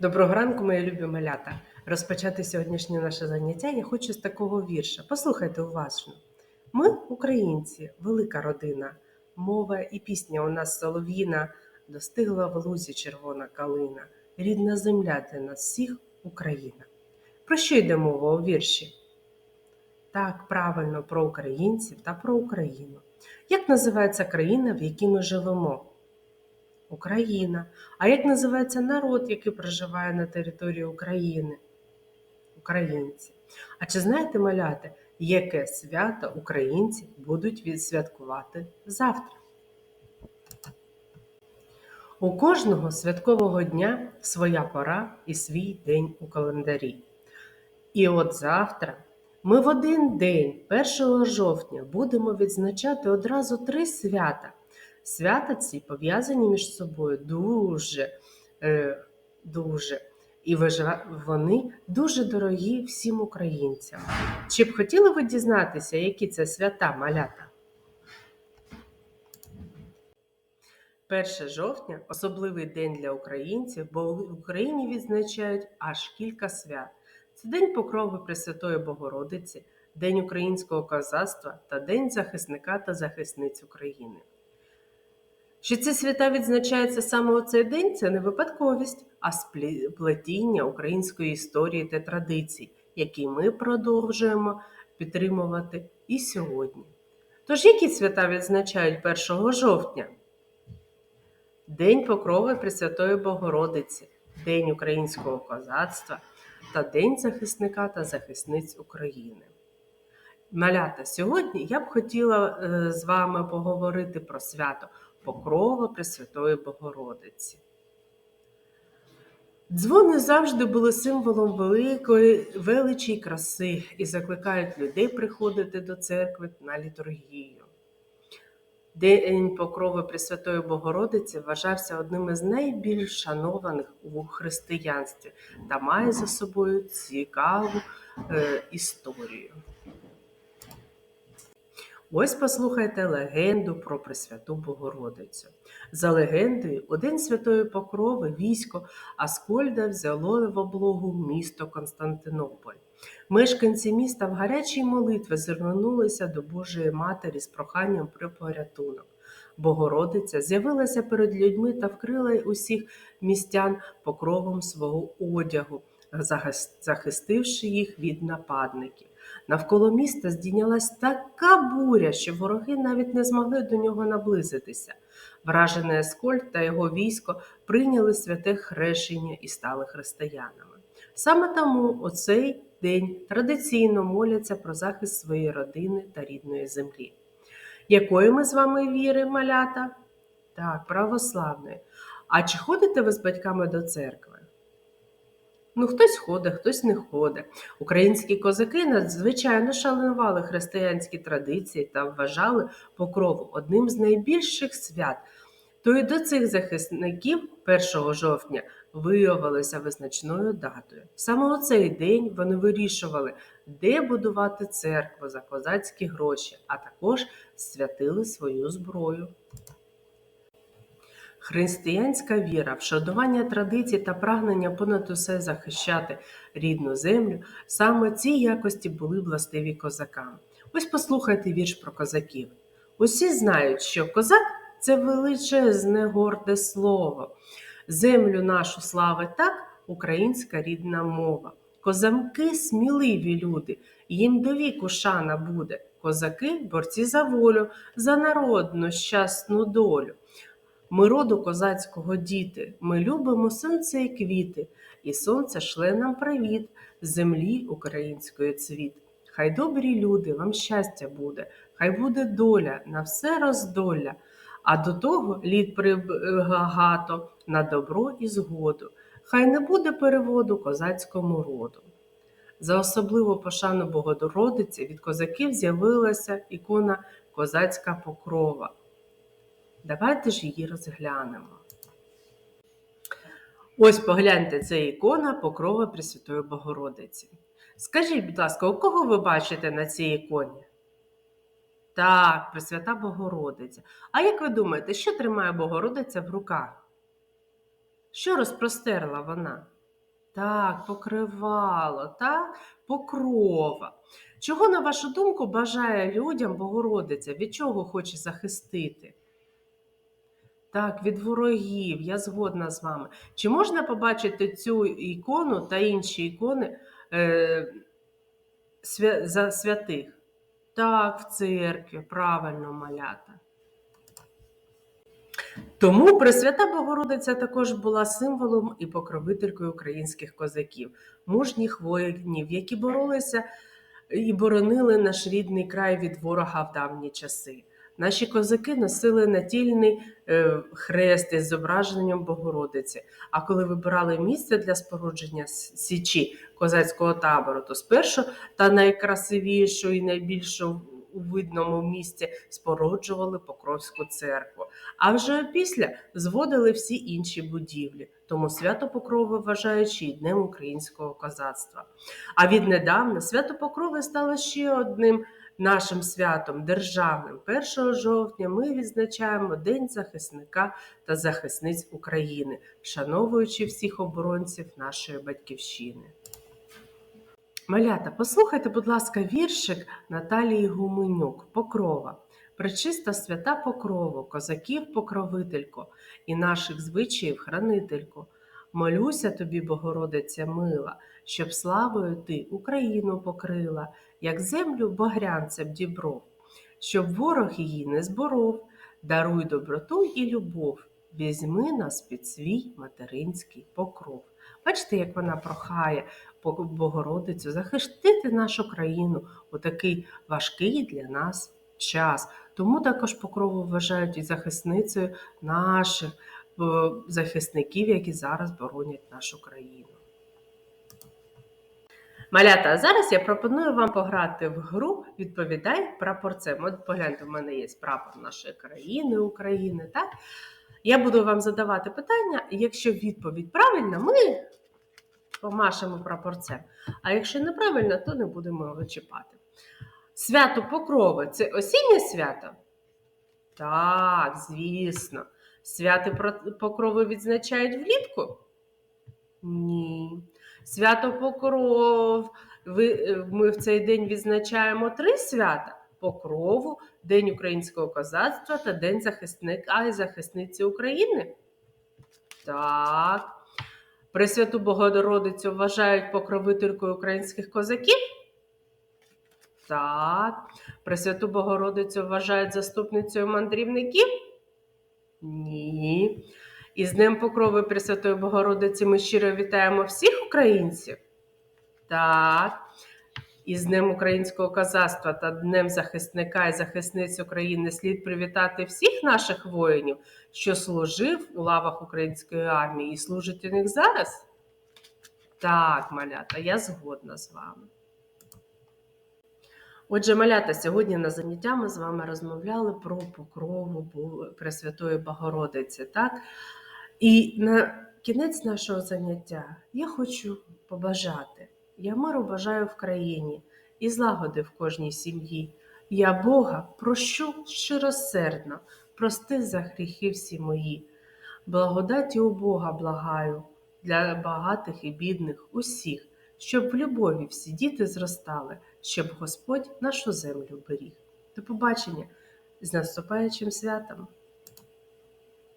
Доброго ранку, мої любі малята. Розпочати сьогоднішнє наше заняття я хочу з такого вірша. Послухайте уважно. Ми, українці, велика родина. Мова і пісня у нас солов'їна, достигла в лузі червона калина. Рідна земля для нас всіх Україна. Про що йде мова у вірші? Так, правильно, про українців та про Україну. Як називається країна, в якій ми живемо? Україна. А як називається народ, який проживає на території України? Українці. А чи знаєте, маляти, яке свято українці будуть відсвяткувати завтра? У кожного святкового дня своя пора і свій день у календарі. І от завтра ми в один день, 1 жовтня, будемо відзначати одразу три свята. Свята ці пов'язані між собою дуже, е, дуже. І вони дуже дорогі всім українцям. Чи б хотіли ви дізнатися, які це свята малята? 1 жовтня особливий день для українців, бо в Україні відзначають аж кілька свят. Це День Покрови Пресвятої Богородиці, День українського козацтва та День захисника та захисниць України. Що ці свята відзначаються саме у цей день, це не випадковість, а сплі- плетіння української історії та традицій, які ми продовжуємо підтримувати і сьогодні. Тож, які свята відзначають 1 жовтня? День Покрови Пресвятої Богородиці, День українського козацтва та День захисника та захисниць України. Малята, сьогодні я б хотіла е, з вами поговорити про свято Покрова Пресвятої Богородиці. Дзвони завжди були символом великої величі й краси і закликають людей приходити до церкви на літургію. День Покрови Пресвятої Богородиці вважався одним із найбільш шанованих у християнстві та має за собою цікаву е, історію. Ось послухайте легенду про Пресвяту Богородицю. За легендою, у день Святої Покрови військо Аскольда взяло в облогу місто Константинополь. Мешканці міста в гарячій молитві звернулися до Божої Матері з проханням про порятунок. Богородиця з'явилася перед людьми та вкрила усіх містян покровом свого одягу, захистивши їх від нападників. Навколо міста здійнялась така буря, що вороги навіть не змогли до нього наблизитися. Вражений Аскольд та його військо прийняли святе хрещення і стали християнами. Саме тому у цей день традиційно моляться про захист своєї родини та рідної землі. Якої ми з вами віри, малята? Так, православної. А чи ходите ви з батьками до церкви? Ну, хтось ходить, хтось не ходить. Українські козаки надзвичайно шанували християнські традиції та вважали покрову одним з найбільших свят. То й до цих захисників 1 жовтня виявилося визначною датою. Саме у цей день вони вирішували, де будувати церкву за козацькі гроші, а також святили свою зброю. Християнська віра, вшанування традицій та прагнення понад усе захищати рідну землю, саме ці якості були властиві козакам. Ось послухайте вірш про козаків. Усі знають, що козак це величезне горде слово. Землю нашу слави так, українська рідна мова. Козаки сміливі люди, їм до віку шана буде. Козаки борці за волю, за народну щасну долю. Ми роду козацького діти, ми любимо сонце і квіти, і сонце шле нам привіт, землі української цвіт. Хай добрі люди, вам щастя буде, хай буде доля на все роздолля, а до того літ прибагато на добро і згоду. Хай не буде переводу козацькому роду. За особливу пошану Богородиці від козаків з'явилася ікона Козацька покрова. Давайте ж її розглянемо. Ось погляньте, це ікона Покрова Пресвятої Богородиці. Скажіть, будь ласка, у кого ви бачите на цій іконі? Так, Пресвята Богородиця. А як ви думаєте, що тримає Богородиця в руках? Що розпростерла вона? Так, покривало, так, покрова. Чого, на вашу думку, бажає людям Богородиця? Від чого хоче захистити? Так, від ворогів, я згодна з вами. Чи можна побачити цю ікону та інші ікони е, свя- за святих? Так, в церкві, правильно малята. Тому Пресвята Богородиця також була символом і покровителькою українських козаків, мужніх воїнів, які боролися і боронили наш рідний край від ворога в давні часи. Наші козаки носили натільний е, хрест із зображенням Богородиці. А коли вибирали місце для спорудження січі козацького табору, то спершу та найкрасивішу і найбільшу у видному місці споруджували Покровську церкву. А вже після зводили всі інші будівлі. Тому свято Покрови вважають ще днем українського козацтва. А віднедавна свято Покрови стало ще одним нашим святом державним. 1 жовтня ми відзначаємо День захисника та захисниць України, вшановуючи всіх оборонців нашої батьківщини. Малята, послухайте, будь ласка, віршик Наталії Гуменюк Покрова. Пречиста свята Покрова, козаків покровителько і наших звичаїв хранителько. Молюся тобі, Богородиця мила, щоб славою ти Україну покрила, як землю багрянцем дібров, щоб ворог її не зборов, даруй доброту і любов, візьми нас під свій материнський покров. Бачите, як вона прохає Богородицю захистити нашу країну у такий важкий для нас час. Тому також покрову вважають і захисницею наших е, захисників, які зараз боронять нашу країну. Малята, а зараз я пропоную вам пограти в гру Відповідай прапорцем. От погляньте, в мене є прапор нашої країни, України. Так? Я буду вам задавати питання, і якщо відповідь правильна, ми помашемо прапорцем. А якщо неправильно, то не будемо його чіпати. Свято Покрови це осіннє свято? Так, звісно. Свято Про- Покрови відзначають влітку? Ні. Свято Покров. Е, ми в цей день відзначаємо три свята: Покрову, День українського козацтва та День захисника і захисниці України. Так. Пресвяту Богородицю вважають покровителькою українських козаків? Так. Пресвяту Богородицю вважають заступницею мандрівників? Ні. І з Днем Покрови Пресвятої Богородиці ми щиро вітаємо всіх українців? Так. І з Днем українського козацтва та Днем захисника і захисниць України слід привітати всіх наших воїнів, що служив у лавах української армії і служить у них зараз? Так, малята, я згодна з вами. Отже, малята, сьогодні на заняття ми з вами розмовляли про покрову Пресвятої Богородиці. Так? І на кінець нашого заняття я хочу побажати. Я миру бажаю в країні і злагоди в кожній сім'ї. Я Бога прощу щиросердно, прости за гріхи всі мої. Благодаті у Бога благаю для багатих і бідних усіх, щоб в любові всі діти зростали, щоб Господь нашу землю беріг. До побачення з наступаючим святом!